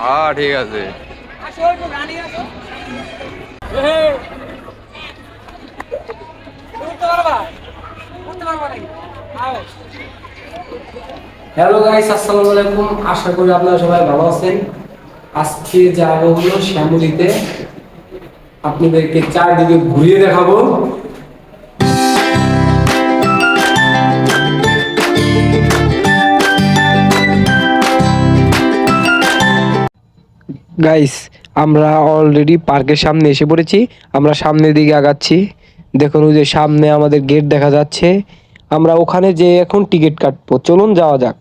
হ্যাঁ ঠিক আছে। হ্যালো গাইস আসসালামু আলাইকুম। আশা করি আপনারা সবাই ভালো আছেন। আজকে যাব হলো শ্যামলিতে আপনাদেরকে চারদিকে ঘুরিয়ে দেখাবো। গাইস আমরা অলরেডি পার্কের সামনে এসে পড়েছি। আমরা সামনের দিকে আগাচ্ছি। দেখুন ওই যে সামনে আমাদের গেট দেখা যাচ্ছে। আমরা ওখানে যে এখন টিকিট কাটবো। চলুন যাওয়া যাক।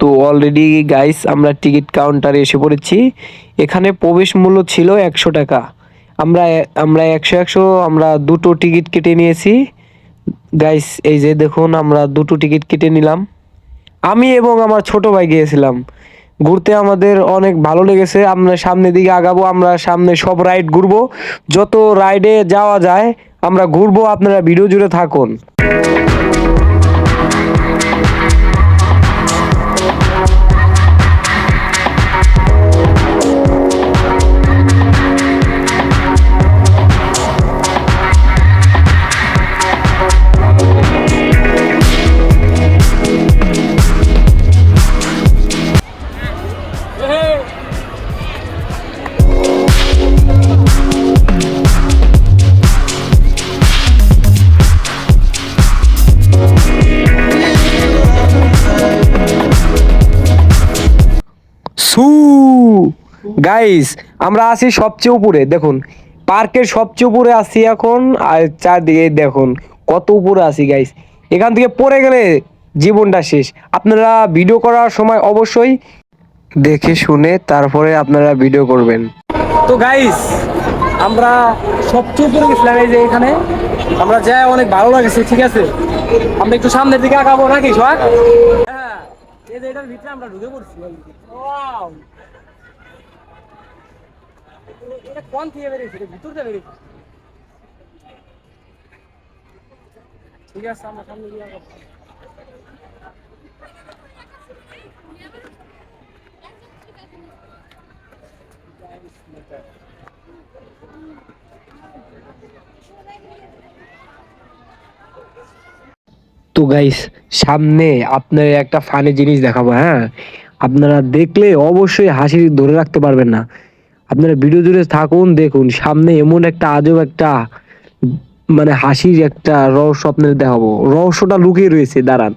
তো অলরেডি গাইস আমরা টিকিট কাউন্টারে এসে পড়েছি। এখানে প্রবেশ মূল্য ছিল একশো টাকা। আমরা আমরা একশো একশো, আমরা দুটো টিকিট কেটে নিয়েছি। গাইস এই যে দেখুন, আমরা দুটো টিকিট কেটে নিলাম। আমি এবং আমার ছোট ভাই গিয়েছিলাম। ঘুরতে আমাদের অনেক ভালো লেগেছে। আমরা সামনের দিকে আগাবো, আমরা সামনে সব রাইড ঘুরবো। যত রাইডে যাওয়া যায়, আমরা ঘুরবো, আপনারা ভিডিও জুড়ে থাকুন। গাইস আমরা আছি সবচেয়ে উপরে, দেখুন। পার্কের সবচেয়ে উপরে আছি এখন, আর চারদিকে দেখুন, কত উপরে আছি গাইস এখান থেকে পড়ে গেলে জীবনটা শেষ। আপনারা ভিডিও করার সময় অবশ্যই দেখে শুনে তারপরে আপনারা ভিডিও করবেন। তো গাইস আমরা সবচেয়ে উপরে গেছিলাম এই যে এখানে। আমরা যাই, অনেক ভালো লাগছে, ঠিক আছে? আমরা একটু সামনের দিকে আগাবো নাকি, সোহাগ? হ্যাঁ এটার ভিতরে আমরা ঢুকে পড়ছি। এটা কোন থেকে বেরিয়েছে এটা ভিতর থেকে বেরিয়েছে? ঠিক আছে সামনে আগাবো তো গাইস সামনে আপনার একটা ফানি জিনিস দেখাবো হ্যাঁ? আপনারা দেখলে অবশ্যই হাসি ধরে রাখতে পারবেন না। আপনারা ভিডিও জুড়ে থাকুন, দেখুন, সামনে এমন একটা আজব একটা মানে হাসির একটা রহস্য আপনাদের দেখাবো। রহস্যটা লুকিয়ে রয়েছে, দাঁড়ান।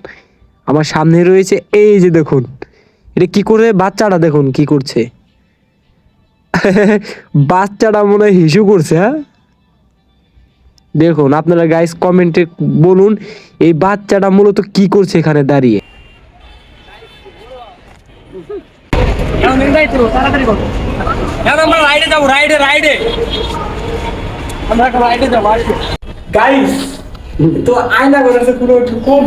আমার সামনে রয়েছে, এই যে দেখুন, এটা কি করে বাচ্চাটা দেখুন কি করছে? বাচ্চাটা মনে হয় হিসু করছে হ্যাঁ? দেখুন, আপনারা গাইস কমেন্টে বলুন, এই বাচ্চাটা মূলত কি করছে এখানে দাঁড়িয়ে? আমরা রাইডে যাব রাইডে রাইডে আমরা রাইডে যাব গাইস তো আয়না করেছে পুরো একটু কম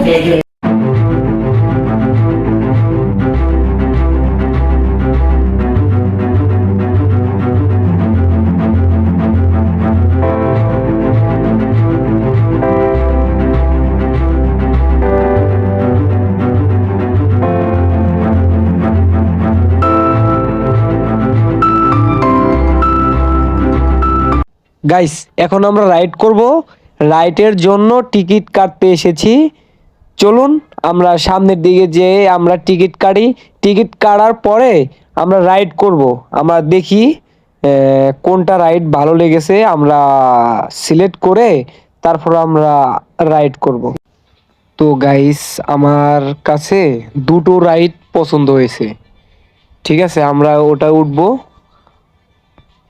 গাইস এখন আমরা রাইড করব। রাইডের জন্য টিকিট কাটতে এসেছি। চলুন, আমরা সামনের দিকে যেয়ে আমরা টিকিট কাটি। টিকিট কাটার পরে আমরা রাইড করব। আমরা দেখি কোনটা রাইড ভালো লেগেছে। আমরা সিলেক্ট করে তারপর আমরা রাইড করব। তো গাইস আমার কাছে দুটো রাইড পছন্দ হয়েছে। ঠিক আছে, আমরা ওটা উঠবো।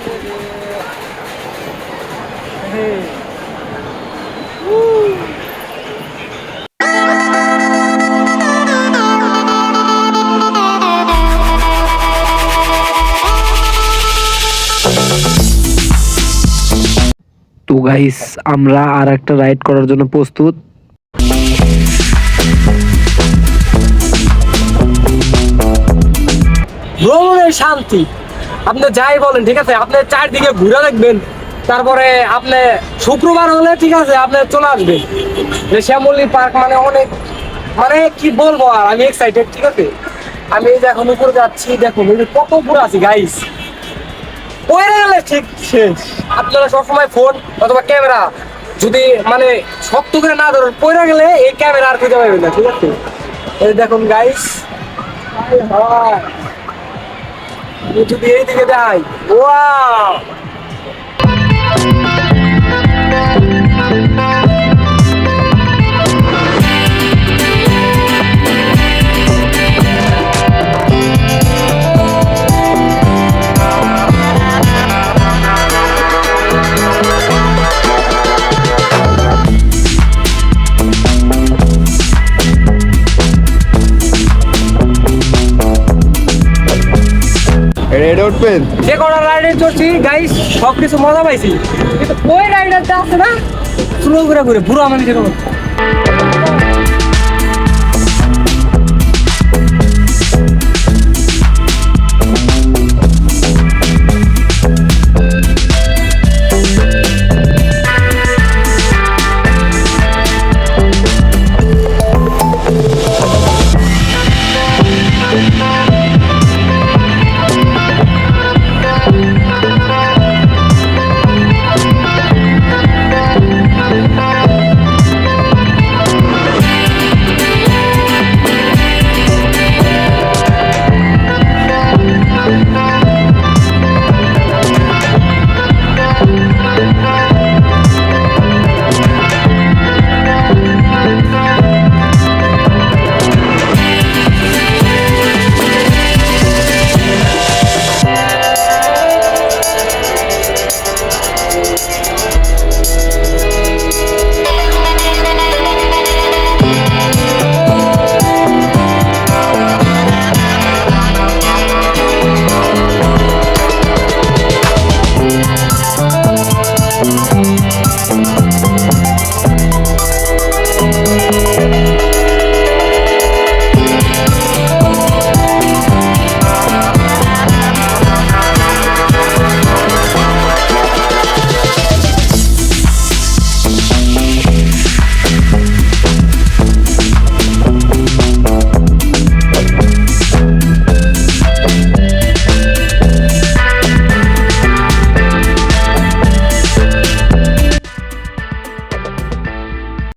তো গাইস আমরা আর একটা রাইড করার জন্য প্রস্তুত। শান্তি। আপনি যাই বলেন, ঠিক আছে? আপনি চারদিকে ঘুরে দেখবেন, তারপরে আপনি শুক্রবার হলে, ঠিক আছে, আপনি চলে আসবেন। শ্যামলী পার্ক মানে অনেক মানে কি বলব আর, আমি এক্সাইটেড ঠিক আছে? আমি এই যে উপরে যাচ্ছি, দেখুন কত উপরে আছি গাইস পড়ে গেলে ঠিক শেষ। আপনারা সবসময় ফোন অথবা ক্যামেরা যদি মানে শক্ত করে না ধরেন, পড়ে গেলে এই ক্যামেরা আর খুঁজে পাবেন না, ঠিক আছে? এই দেখুন গাইস আমি দিয়ে এইদিকে যাই ওয়াও! রেড উঠবেন যে কটা রাইডে চড়ছি গাইস সব কিছু মজা পাইছি। কিন্তু ওই রাইডারটা আছে না। স্লো ঘুরে ঘুরে, বুড়ো আমাদের